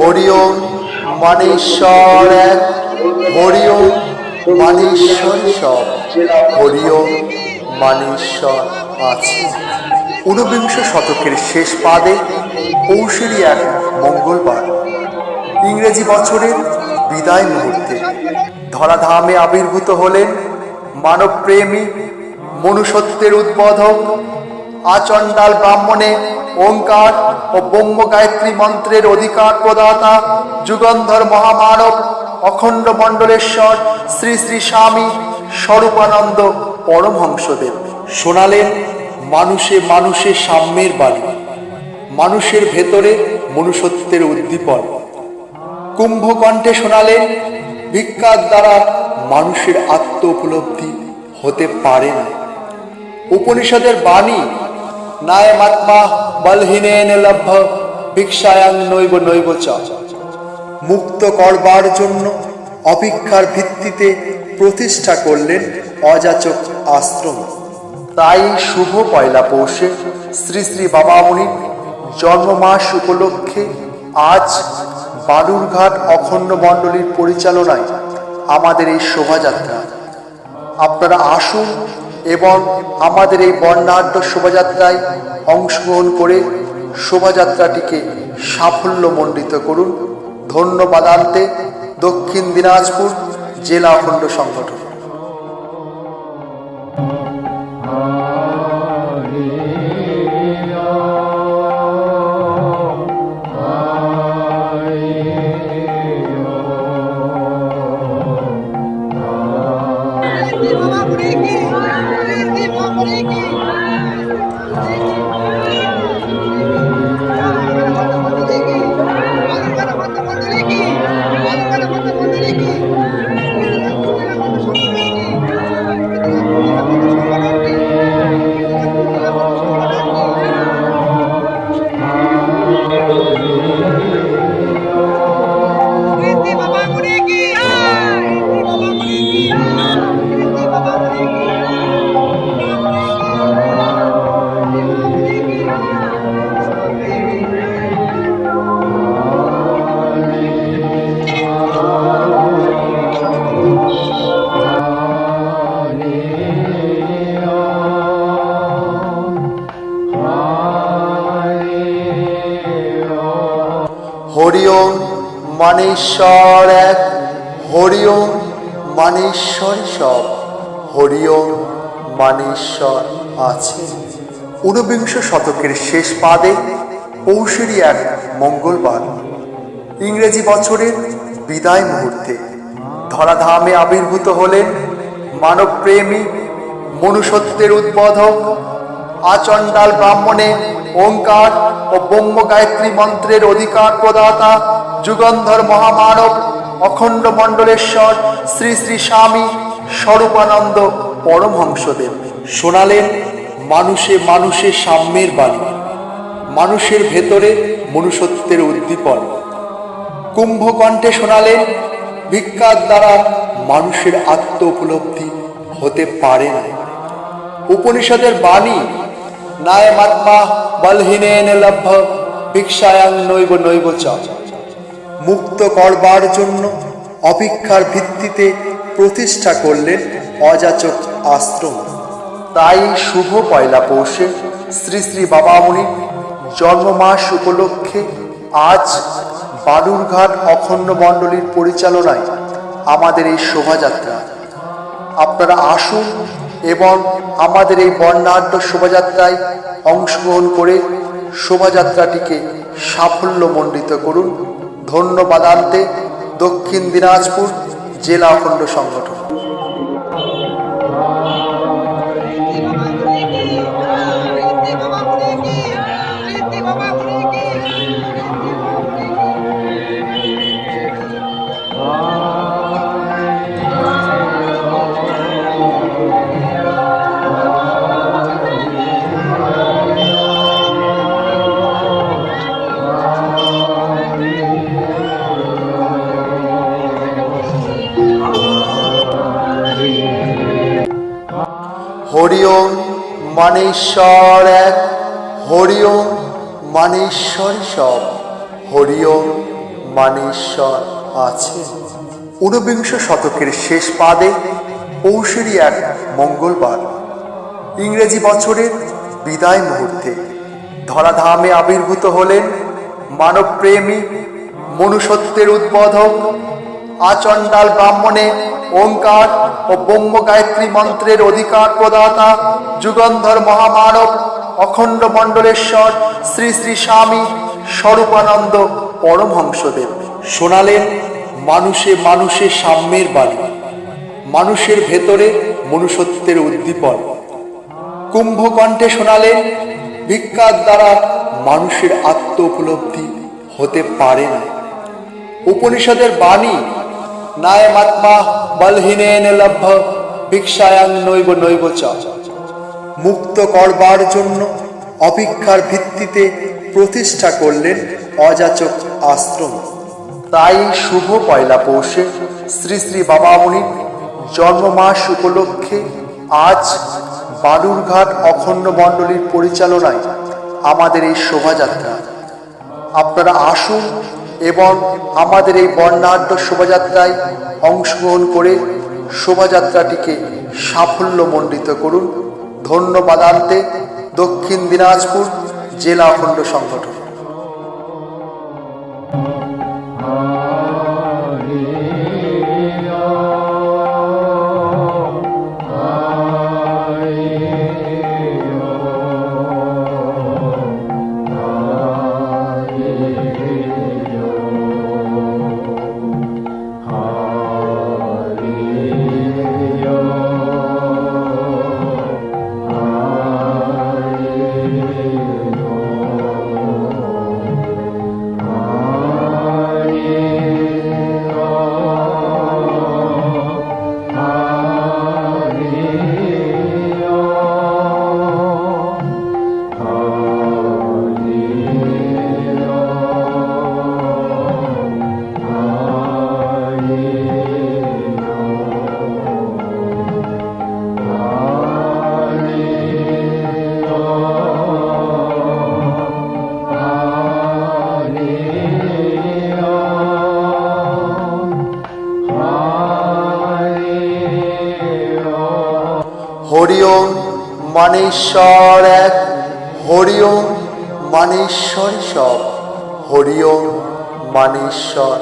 হরিওম মানেশ্বর এক হরিওম মানেশ্বর সব হরিওম মানেশ্বর আছে। ঊনবিংশ শতকের শেষ পাদে পৌষেরই এক মঙ্গলবার, ইংরেজি বছরের বিদায় মুহূর্তে ধরাধামে আবির্ভূত হলেন মানবপ্রেমী মনুষ্যত্বের উদ্বোধক আচণ্ডাল ব্রাহ্মণে ওঙ্কার ও ব্রহ্ম গায়ত্রী মন্ত্রের অধিকার প্রদাতা যুগন্ধর মহামানব অখণ্ড মণ্ডলেশ্বর শ্রী শ্রী স্বামী স্বরূপানন্দ পরমহংসদেব। শোনালেন মানুষে মানুষে সাম্যের বাণী, মানুষের ভেতরে মনুষ্যত্বের উদ্দীপন। কুম্ভকণ্ঠে শোনালেন, ভিক্ষার দ্বারা মানুষের আত্ম উপলব্ধি হতে পারে না। উপনিষদের বাণী নায়মাত্মা বলহীনেন লভ্য ভিক্ষায়াং নৈব নৈব চ মুক্ত করবার জন্য অপেক্ষার ভিত্তিতে প্রতিষ্ঠা করলেন অযাচক আশ্রম। তাই শুভ পয়লা পৌষে শ্রী শ্রী বাবামণির জন্মমাস উপলক্ষে আজ বালুরঘাট অখণ্ড মণ্ডলীর পরিচালনায় আমাদের এই শোভাযাত্রা। আপনারা আসুন এবং আমাদের এই বর্ণাঢ্য শোভাযাত্রায় অংশগ্রহণ করে শোভাযাত্রাটিকে সাফল্য মণ্ডিত করুন। ধন্যবাদ আনতে দক্ষিণ দিনাজপুর জেলা অখণ্ড সংগঠন। মানেশ্বর এক হরিওম মানেশ্বর সব হরিওম মানেশ্বর আছে। ঊনবিংশ শতকের শেষ পাদে পৌষেরই এক মঙ্গলবার, ইংরেজি বছরের বিদায় মুহূর্তে ধরাধামে আবির্ভূত হলেন মানবপ্রেমী মনুষ্যত্বের উদ্বোধক আচণ্ডাল ব্রাহ্মণে ওঙ্কার ও ব্রহ্ম গায়ত্রী মন্ত্রের অধিকার প্রদাতা, যুগন্ধর মহামানব, অখণ্ড মণ্ডলেশ্বর, শ্রী শ্রী স্বামী স্বরূপানন্দ পরমহংসদেব। শোনালেন মানুষে মানুষে সাম্যের বাণী, মানুষের ভেতরে মনুষ্যত্বের উদ্দীপন। কুম্ভকণ্ঠে শোনালেন ভিক্ষার দ্বারা মানুষের আত্ম উপলব্ধি হতে পারে না। উপনিষদের বাণী নায়মাত্মা বলহীনেন লভ্য ভিক্ষায়াং নৈব নৈব চ মুক্ত করবার জন্য অপেক্ষার ভিত্তিতে প্রতিষ্ঠা করলেন অযাচক আশ্রম। তাই শুভ পয়লা পৌষে শ্রী শ্রী বাবামণির জন্মমাস উপলক্ষে আজ বালুরঘাট অখণ্ড মণ্ডলীর পরিচালনায় আমাদের এই শোভাযাত্রা। আপনারা আসুন এবং আমাদের এই বর্ণাঢ্য শোভাযাত্রায় অংশগ্রহণ করে শোভাযাত্রাটিকে সাফল্যমণ্ডিত করুন। ধন্যবাদ আনতে দক্ষিণ দিনাজপুর জেলা অখণ্ড সংগঠন। হরিওম মানেশ্বর এক হরিওম মানেশ্বর সব হরিওম মানেশ্বর আছে। ঊনবিংশ শতকের শেষ পাদে পৌষেরই এক মঙ্গলবার। ইংরেজি বছরের বিদায় মুহূর্তে ধরাধামে আবির্ভূত হলেন মানবপ্রেমী মনুষ্যত্বের উদ্বোধক আচণ্ডাল ব্রাহ্মণে ওঙ্কার ও ব্রহ্ম গায়ত্রী মন্ত্রের অধিকার প্রদাতা, যুগন্ধর মহামানব, অখণ্ড মণ্ডলেশ্বর, শ্রী শ্রী স্বামী স্বরূপানন্দ পরমহংসদেব। শোনালেন মানুষে মানুষে সাম্যের বাণী। মানুষের ভেতরে মনুষ্যত্বের উদ্দীপন। কুম্ভকণ্ঠে শোনালেন ভিক্ষার দ্বারা মানুষের আত্ম উপলব্ধি হতে পারে না। উপনিষদের বাণী নায়মাত্মা বলহীনেন লভ্য, ভিক্ষায়াং নৈব নৈব চ। মুক্ত করবার জন্য অপেক্ষার ভিত্তিতে প্রতিষ্ঠা করলেন অযাচক আশ্রম। তাই শুভ পয়লা পৌষে শ্রী শ্রী বাবামণির জন্মমাস উপলক্ষে আজ বালুরঘাট অখণ্ড মণ্ডলীর পরিচালনায় আমাদের এই শোভাযাত্রা। আপনারা আসুন এবং আমাদের এই বর্ণাঢ্য শোভাযাত্রায় অংশগ্রহণ করে শোভাযাত্রাটিকে সাফল্যমণ্ডিত করুন। ধন্যবাদ আনতে দক্ষিণ দিনাজপুর জেলা অখণ্ড সংগঠন। হরিওম মানেশ্বর এক হরিওম মানেশ্বর সব হরিওম মানেশ্বর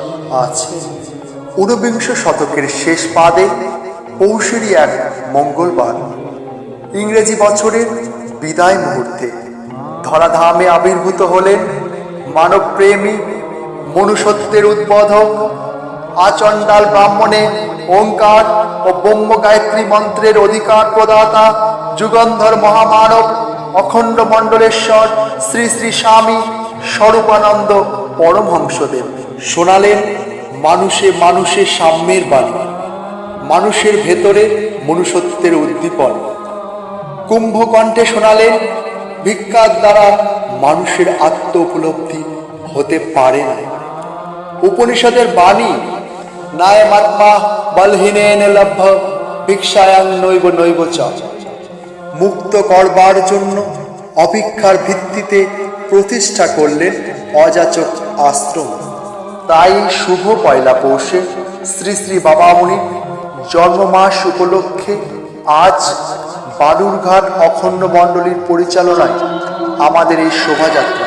আছে। ঊনবিংশ শতকের শেষ পাদে পৌষেরই এক মঙ্গলবার, ইংরেজি বছরের বিদায় মুহূর্তে ধরাধামে আবির্ভূত হলেন মানবপ্রেমী মনুষ্যত্বের উদ্বোধক আচণ্ডাল ব্রাহ্মণে ওঙ্কার ও ব্রহ্ম গায়ত্রী মন্ত্রের অধিকার প্রদাতা যুগন্ধর মহামানব অখণ্ড মণ্ডলেশ্বর শ্রী শ্রী স্বামী স্বরূপানন্দ পরমহংসদেব। শোনালেন মানুষে মানুষে সাম্যের বাণী, মানুষের ভেতরে মনুষ্যত্বের উদ্দীপন। কুম্ভকণ্ঠে শোনালেন, ভিক্ষার দ্বারা মানুষের আত্ম উপলব্ধি হতে পারে না উপনিষদের বাণী নায়মাত্মা বলহীনেন লভ্য ভিক্ষায়াং নৈব নৈব চ। মুক্ত করবার জন্য অপেক্ষার ভিত্তিতে প্রতিষ্ঠা করলেন অযাচক আশ্রম। তাই শুভ পয়লা পৌষে শ্রী শ্রী বাবামণির জন্মমাস উপলক্ষে আজ বালুরঘাট অখণ্ড মণ্ডলীর পরিচালনায় আমাদের এই শোভাযাত্রা